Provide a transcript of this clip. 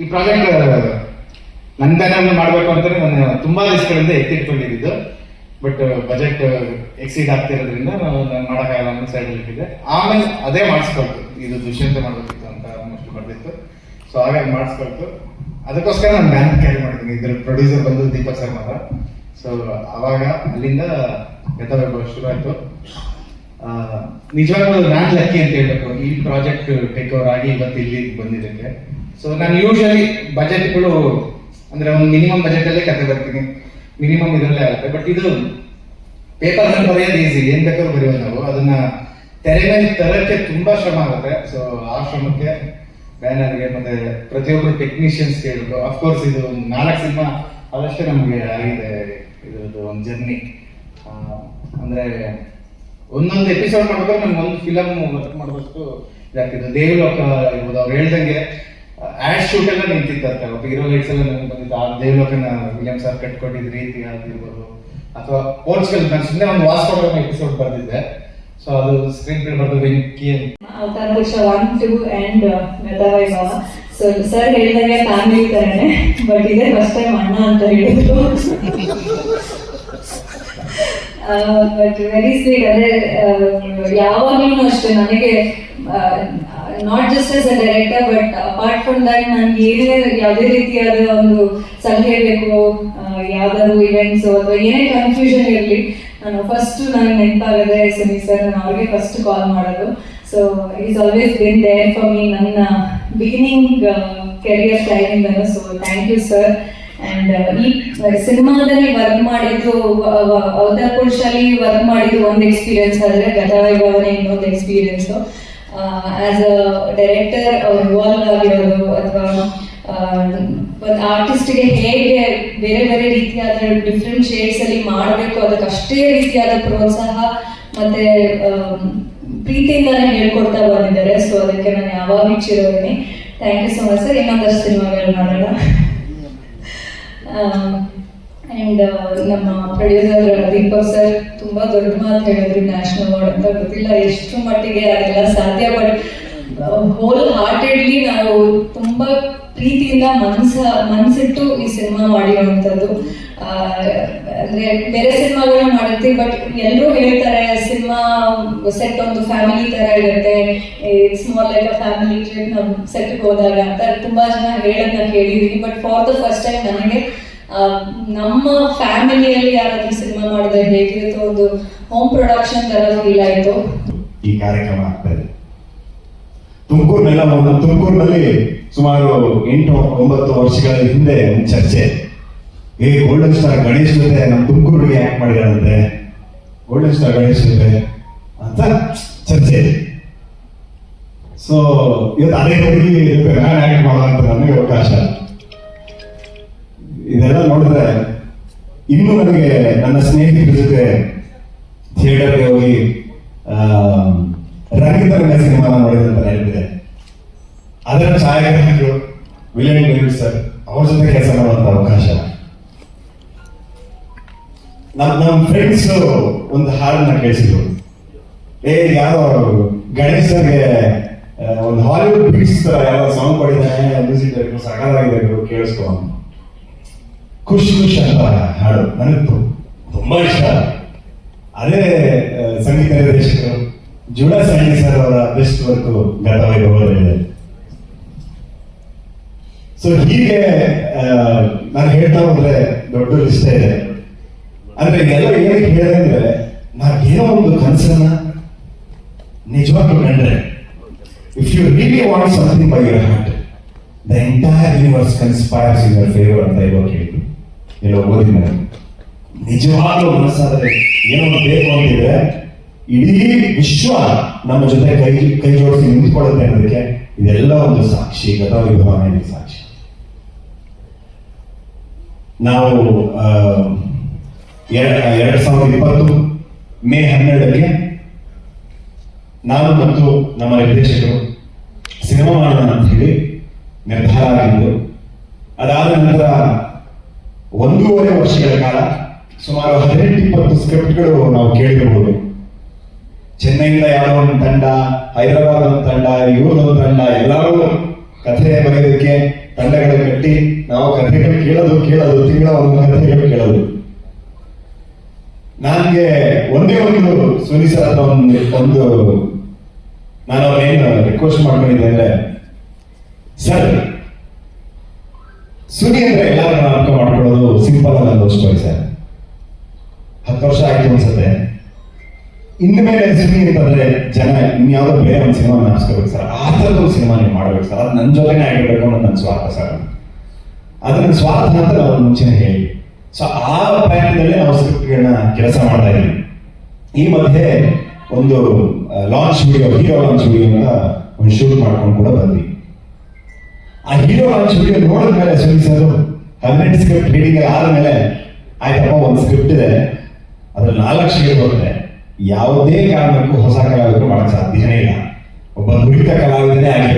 ಈ ಪ್ರಾಜೆಕ್ಟ್ ನನ್ನ ಚಾನಲ್ ಮಾಡಬೇಕು ಅಂತಾನೆ ನಾನು ತುಂಬಾ ದಿವಸಗಳಿಂದ ಎತ್ತಿಟ್ಕೊಂಡಿದ್ದು. ಬಟ್ ಬಜೆಟ್ ಎಕ್ಸೀಡ್ ಆಗ್ತಿರೋದ್ರಿಂದ ನಾನು ಮಾಡೋಕ್ಕಾಗಲ್ಲ ಅನ್ನೋ ಸೈಡ್ ಇಟ್ಟಿದ್ದೆ. ಆಮೇಲೆ ಅದೇ ಮಾಡಿಸ್ಕೊಳ್ತು. ಇದು ದುಷ್ಯಂತ ಮಾಡಬೇಕಿತ್ತು ಅಂತ ಅನ್ನೋಷ್ಟು ಬರ್ದಿತ್ತು. ಸೊ ಹಾಗಾಗಿ ಮಾಡಿಸ್ಕೊಳ್ತು. ಅದಕ್ಕೋಸ್ಕರ ನಾನು ಬ್ಯಾನ್ ಕ್ಯಾರಿ ಮಾಡಿದ್ದೀನಿ. ಇದ್ರ ಪ್ರೊಡ್ಯೂಸರ್ ಬಂದು ದೀಪಕ್ ಸರ್ ಮಾತ್ರ ಸೊ ಅವಾಗ ಅಲ್ಲಿಂದ ಗತವೈಭವ ಶುರು ಆಯಿತು. ನಿಜವಾಗ್ಲೂ ನಾನು ಲಕ್ಕಿ ಅಂತ ಹೇಳ್ಬೇಕು. ಈ ಪ್ರಾಜೆಕ್ಟ್ ಟೇಕ್ ಓವರ್ ಆಗಿ ಇವತ್ತು ಇಲ್ಲಿ ಬಂದಿದ್ದಕ್ಕೆ. ಸೊ ನಾನು ಯೂಶಲಿ ಬಜೆಟ್ಗಳು ಅಂದ್ರೆ ಒಂದು ಮಿನಿಮಮ್ ಬಜೆಟ್ ಅಲ್ಲೇ ಕತೆ ಬರ್ತೀನಿ. ಮಿನಿಮಮ್ ಇದರಲ್ಲೇ ಆಗುತ್ತೆ. ಬಟ್ ಇದು ಪೇಪರ್ ಅಂತ ಬರೆಯೋದು ಈಸಿ ಏನ್ ಬೇಕಾದ್ರೂ ಬರೆಯೋದು ನಾವು. ಅದನ್ನ ತೆರೆ ಮೇಲೆ ತರಕ್ಕೆ ತುಂಬಾ ಶ್ರಮ ಆಗುತ್ತೆ. ಸೊ ಆ ಶ್ರಮಕ್ಕೆ ಬ್ಯಾನರ್ಗೆ ಮತ್ತೆ ಪ್ರತಿಯೊಬ್ಬರು ಟೆಕ್ನಿಷಿಯನ್ಸ್ ಕೇಳಿದ್ರು ಅಫ್ಕೋರ್ಸ್ ಇದು ಒಂದು ನಾಲ್ಕು ಸಿನಿಮಾ ಅದಷ್ಟೇ ನಮಗೆ ಆಗಿದೆ ಇದ್ರದ್ದು ಒಂದು ಜರ್ನಿ ಅಂದ್ರೆ ಒಂದೊಂದು ಎಪಿಸೋಡ್ ಮಾಡ್ಬೇಕಾದ್ರೆ ನಮ್ಗೆ ಒಂದು ಫಿಲಮ್ ವರ್ಕ್ ಮಾಡೋದಷ್ಟು ದೇವಿ ದೇವಲೋಕ ಇರ್ಬೋದು. ಅವ್ರು ಹೇಳ್ದಂಗೆ ಆಡ್ ಶೂಟ್ ಎಲ್ಲ ನಿಂತಿದ್ದಂತೆ ಹೀರೋ ಲೈಟ್ಸ್ ಎಲ್ಲ ನನಗೆ ಬಂದಿತ್ತು. ಆ ದೇವಲೋಕನ ವಿಲಿಯಂ ಸರ್ ಕಟ್ಕೊಂಡಿದ್ದ ರೀತಿ ಆಗಿರ್ಬೋದು. ಅಥವಾ ಪೋರ್ಚುಗಲ್ ನಾನು ಸುಮ್ಮನೆ ಒಂದು ವಾಸ್ಕೋಡೋ ಎಪಿಸೋಡ್ ಬರ್ದಿದ್ದೆ. ಸೊ ಅದು ಸ್ಕ್ರೀನ್ ಪ್ಲೇ ಬರ್ದು ಬೆಂಕಿ ಅವತಾರ ಪುರುಷ ಒನ್ ಟೂ ಅಂಡ್ ಮಾವ ಸೊ ಸರ್ ಹೇಳಿದಂಗೆ ಫ್ಯಾಮಿಲಿ ತರನೇ ಬಟ್ ಇದೇ ಫಸ್ಟ್ ಟೈಮ್ ಅಣ್ಣ ಅಂತ ಹೇಳಿದ್ರು. ಬಟ್ ವೆರಿ ಸ್ವೀಟ್ ಅದೇ ಯಾವಾಗಲೂ ಅಷ್ಟೇ ನನಗೆ not just as a director but apart from that ನನ್ಗೆ ಏನೇ ಯಾವುದೇ ರೀತಿಯಾದ ಒಂದು ಸಲಹೆ ಬೇಕು ಯಾವ್ದಾದ್ರು ಇವೆಂಟ್ಸ್ ಅಥವಾ ಏನೇ ಕನ್ಫ್ಯೂಷನ್ ಇರಲಿ, ನಾನು ಫಸ್ಟ್ ನನಗೆ ನೆನಪಾಗದೆ ಸುನಿ ಸರ್ ನಾನು ಅವ್ರಿಗೆ ಫಸ್ಟ್ ಕಾಲ್ ಮಾಡೋದು. So is always been there for me ನನ್ನ beginning career ಟೈಮಿಂದನು so thank you sir and ಈ ಸಿನಿಮಾದಲ್ಲಿ ವರ್ಕ್ ಮಾಡಿದ್ದು ಅವತಾರ್ ಪುರುಷಲ್ಲಿ ವರ್ಕ್ ಮಾಡಿದ್ದು ಒಂದು ಎಕ್ಸ್ಪೀರಿಯನ್ಸ್ ಆದರೆ ಗತವೈಭವನೇ ಇನ್ನೊಂದು ಎಕ್ಸ್ಪೀರಿಯನ್ಸ್ ಆಸ್ ಅ ಡೈರೆಕ್ಟರ್ ಅವ್ರು ಇವಾಲ್ವ್ ಆಗಿರೋದು ಅಥವಾ ಒಂದು ಆರ್ಟಿಸ್ಟ್ಗೆ ಹೇಗೆ ಬೇರೆ ಬೇರೆ ರೀತಿಯಾದ ಡಿಫ್ರೆಂಟ್ ಶೇಡ್ಸ್ ಅಲ್ಲಿ ಮಾಡಬೇಕು ಅದಕ್ಕೆ ಅಷ್ಟೇ ರೀತಿಯಾದ ಪ್ರೋತ್ಸಾಹ ಮತ್ತೆ ಪ್ರೀತಿಯಿಂದಾನೇ ಹೇಳ್ಕೊಡ್ತಾ ಬಂದಿದ್ದಾರೆ. ಸೊ ಅದಕ್ಕೆ ನಾನು ಯಾವಾಗ ಚಿರೋನಿ thank you so much sir ಇನ್ನೊಂದಷ್ಟು ಸಿನಿಮಾಗಳು ಮಾಡೋಣ. ಅಂಡ್ ನಮ್ಮ ಪ್ರೊಡ್ಯೂಸರ್ ದೀಪಕ್ ಸರ್ ತುಂಬಾ ದೊಡ್ಡ ಮಾತು ಹೇಳಿದ್ರು ನ್ಯಾಷನಲ್ ಅವಾರ್ಡ್ ಅಂತ ಗೊತ್ತಿಲ್ಲ, ಎಷ್ಟು ಮಟ್ಟಿಗೆ ಅದೆಲ್ಲ ಸಾಧ್ಯ, ಬಟ್ ಹೋಲ್ ಹಾರ್ಟೆಡ್ಲಿ ನಾವು ತುಂಬಾ ಪ್ರೀತಿಯಿಂದ ಮನ್ಸ ಮನಸ್ಸಿಟ್ಟು ಈ ಸಿನಿಮಾ ಮಾಡಿರುವಂಥದ್ದು. ಅಂದ್ರೆ ಬೇರೆ ಸಿನಿಮಾಗಳನ್ನ ಮಾಡಿರ್ತೀವಿ, ಬಟ್ ಎಲ್ಲರೂ ಹೇಳ್ತಾರೆ, ಸಿನಿಮಾ ಸೆಟ್ ಒಂದು ಫ್ಯಾಮಿಲಿ ತರ ಇರುತ್ತೆ. ಸ್ಮಾಲ್ ಲೈಕ್ ಫ್ಯಾಮಿಲಿ ಟ್ರಿಪ್ ನಮ್ಮ ಸೆಟ್ಗೆ ಹೋದಾಗ ಅಂತ ತುಂಬಾ ಜನ ಹೇಳೋದನ್ನ ಕೇಳಿದೀನಿ but for the first time ನನಗೆ ನಮ್ಮ ಫ್ಯಾಮಿಲಿಯಲ್ಲಿ ಯಾರಾದ್ರೂ ಸಿನಿಮಾ ಮಾಡಿದ್ರೆ ಹೇಗಿರುತ್ತೋ ಒಂದು ಹೋಮ್ ಪ್ರೊಡಕ್ಷನ್ ತರ ಫೀಲ್ ಆಯ್ತು. ಈ ಕಾರ್ಯಕ್ರಮ ಆಗ್ತಾ ಇದೆ. ತುಮಕೂರ್ನೆಲ್ಲ ಒಂದು ತುಮಕೂರಿನಲ್ಲಿ ಸುಮಾರು ಎಂಟು ಒಂಬತ್ತು ವರ್ಷಗಳ ಹಿಂದೆ ಒಂದು ಚರ್ಚೆ. ಏ ಗೋಲ್ಡನ್ ಸ್ಟಾರ್ ಗಣೇಶ್ ಜೊತೆ ನಮ್ಮ ತುಮಕೂರಿಗೆ ಯಾಕೆ ಮಾಡಿದಾರಂತೆ? ಗೋಲ್ಡನ್ ಸ್ಟಾರ್ ಗಣೇಶ್ ಜೊತೆ ಅಂತ ಚರ್ಚೆ. ಸೊ ಇವತ್ತು ಅದೇ ಹೋಗಿ ನಾನು ಯಾಕೆ ಮಾಡೋದಂತ ನನಗೆ ಅವಕಾಶ. ಇದೆಲ್ಲ ನೋಡಿದ್ರೆ ಇನ್ನು ನನಗೆ ನನ್ನ ಸ್ನೇಹಿತರ ಜೊತೆ ಥಿಯೇಟರ್ಗೆ ಹೋಗಿ ರಂಗಿತರಂಗ ಸಿನಿಮಾನ ನೋಡಿದಂತ ಹೇಳ್ತಿದೆ ಅದರ ಛಾಯಾಗ್ರಾಹಕರು ವಿಲಿಯನ್ ಡೇವಿಡ್ ಸರ್, ಅವ್ರ ಜೊತೆ ಕೆಲಸ ಮಾಡುವಂತ ಅವಕಾಶ. ನಮ್ ನಮ್ಮ ಫ್ರೆಂಡ್ಸ್ ಒಂದು ಹಾಡನ್ನ ಕೇಳಿಸಿದ್ರು. ಏ, ಯಾರೋ ಗಣೇಶ್ ಸರ್ಗೆ ಒಂದು ಹಾಲಿವುಡ್ ಬೀಟ್ಸ್ ತರ ಯಾವ ಸಾಂಗ್ ಮಾಡಿದ್ದಾನೆ ಮ್ಯೂಸಿಕ್ ಡೈರೆಕ್ಟರ್ ಸಕಾಲಾಗಿದೆ ಕೇಳಿಸ್ಕೊ. ಖುಷ್ ಖುಷಿ ಅಂತ ಹಾಡು. ನನಗೆ ತುಂಬಾ ಇಷ್ಟ. ಅದೇ ಸಂಗೀತ ನಿರ್ದೇಶಕರು ಜುಡಾ ಸಾಂಡಿ ಸರ್ ಅವರ ಬೆಸ್ಟ್ ವರ್ಕ್ ಗತವೈಭವದಲ್ಲಿದೆ ಸೊ ಹೀಗೆ ನಾನು ಹೇಳ್ತಾ ಹೋದ್ರೆ ದೊಡ್ಡ ಇಷ್ಟ ಇದೆ. ಅಂದ್ರೆ ಎಲ್ಲ ಏನಕ್ಕೆ ಹೇಳಿದೆ ಅಂದ್ರೆ ನಾವೇನೋ ಒಂದು ಕನಸನ್ನ ನಿಜವಾಗ್ಲೂ ಕಂಡ್ರೆ if you really want something by your heart the entire universe conspires in your favour ಅಂತ ಇವಾಗ ಹೇಳಿದ್ರು ಎಲ್ಲೋ ಓದಿನ ನಿಜವಾಗ್ಲೂ ಮನಸ್ಸಾದರೆ ಏನೋ ಬೇಕು ಅಂತಿದ್ರೆ ಇಡೀ ವಿಶ್ವ ನಮ್ಮ ಜೊತೆ ಕೈ ಕೈ ಜೋಡಿಸಿ ನಿಂತ್ಕೊಳ್ಳುತ್ತೆ ಅನ್ನೋದಕ್ಕೆ ಇದೆಲ್ಲ ಒಂದು ಸಾಕ್ಷಿ ವಿಭಾಗದಲ್ಲಿ ಸಾಕ್ಷಿ. ನಾವು ಎರಡ್ ಸಾವಿರದ ಇಪ್ಪತ್ತು, ಮೇ ಹನ್ನೆರಡಕ್ಕೆ ನಾನು ಮತ್ತು ನಮ್ಮ ನಿರ್ದೇಶಕರು ಸಿನಿಮಾ ಮಾಡೋಣ ಅಂತ ಹೇಳಿ ನಿರ್ಧಾರ ಆಗಿದ್ದು, ಅದಾದ ನಂತರ ಒಂದೂವರೆ ವರ್ಷಗಳ ಕಾಲ ಸುಮಾರು ಹದಿನೆಂಟು, ಇಪ್ಪತ್ತು ಸ್ಕ್ರಿಪ್ಟ್ಗಳು ನಾವು ಕೇಳಿರಬಹುದು. ಚೆನ್ನೈಯಿಂದ ಯಾರೋ ಒಂದು ತಂಡ ಹೈದರಾಬಾದ್ ಒಂದು ತಂಡ, ಇವ್ರದೊಂದು ತಂಡ, ಎಲ್ಲರೂ ಕಥೆ ಬರೆಯೋದಕ್ಕೆ ತಂಡಗಳು ಕಟ್ಟಿ ನಾವು ಕಥೆಗಳು ಕೇಳೋದು ಕೇಳೋದು, ತಿಂಗಳ ಒಂದು ಕಥೆಗಳು ಕೇಳೋದು. ನನಗೆ ಒಂದೇ ಒಂದು ಸುನಿ ಒಂದು ಒಂದು ನಾನು ಅವ್ರೇನು ರಿಕ್ವೆಸ್ಟ್ ಮಾಡ್ಕೊಂಡಿದ್ದೆ ಅಂದ್ರೆ, ಸರ್ ಸುನಿ ಅಂದ್ರೆ ಎಲ್ಲರೂ ಅರ್ಥ ಮಾಡ್ಕೊಳ್ಳೋದು ಸಿಂಪಲ್ ಅಲ್ಲ ಒಂದು ಸ್ಟೋರಿ ಸರ್. ಹತ್ತು ವರ್ಷ ಆಯ್ತು ಅನ್ಸುತ್ತೆ. ಇನ್ನು ಮೇಲೆ ಸುನಿ ಅಂತಂದ್ರೆ ಜನ ಇನ್ಯಾವುದೋ ಬೇರೆ ಒಂದು ಸಿನಿಮಾ ನಾಪಿಸ್ಕೋಬೇಕು ಸರ್. ಆ ಥರದ ಒಂದು ಸಿನಿಮಾ ನೀವು ಮಾಡ್ಬೇಕು ಸರ್. ಅದು ನನ್ನ ಜೊತೆನೇ ಆಗಿರ್ಬೇಕು ಅನ್ನೋದು ನನ್ನ ಸ್ವಾರ್ಥ ಸರ್. ಅದು ನನ್ನ ಸ್ವಾರ್ಥ ಅಂತ ನಾವು ಮುಂಚೆನೆ ಹೇಳಿ. ಸೊ ಆ ಪ್ರಯತ್ನದಲ್ಲಿ ನಾವು ಸ್ಕ್ರಿಪ್ಟ್ಗಳನ್ನ ಕೆಲಸ ಮಾಡ್ತಾ ಇದ್ದೀವಿ. ಈ ಮಧ್ಯೆ ಒಂದು launch video hero launch video ಅಂತ ಒಂದು ಶೂಟ್ ಮಾಡ್ಕೊಂಡು ಕೂಡ ಬಂದ್ವಿ. ಆ ಹೀರೋ ಲಾಂಚ್ ನೋಡಿದ ನೋಡಿದ್ಮೇಲೆ ಸುನಿ ಸರ್ ಹದಿನೆಂಟು ಸ್ಕ್ರಿಪ್ಟ್ ರೀಡಿಂಗ್ ಆದ್ಮೇಲೆ ಆಯ್ತಪ್ಪ, ಒಂದು ಸ್ಕ್ರಿಪ್ಟ್ ಇದೆ. ಅದ್ರ ನಾಲ್ಕು ಶೇರ್ ಹೋದ್ರೆ ಯಾವುದೇ ಕಾರಣಕ್ಕೂ ಹೊಸ ಕಲಾವಿದರು ಮಾಡಕ್ ಸಾಧ್ಯನೇ ಇಲ್ಲ. ಒಬ್ಬ ನುರಿತ ಕಲಾವಿದನೇ ಆಗಿರ್ಬೇಕು.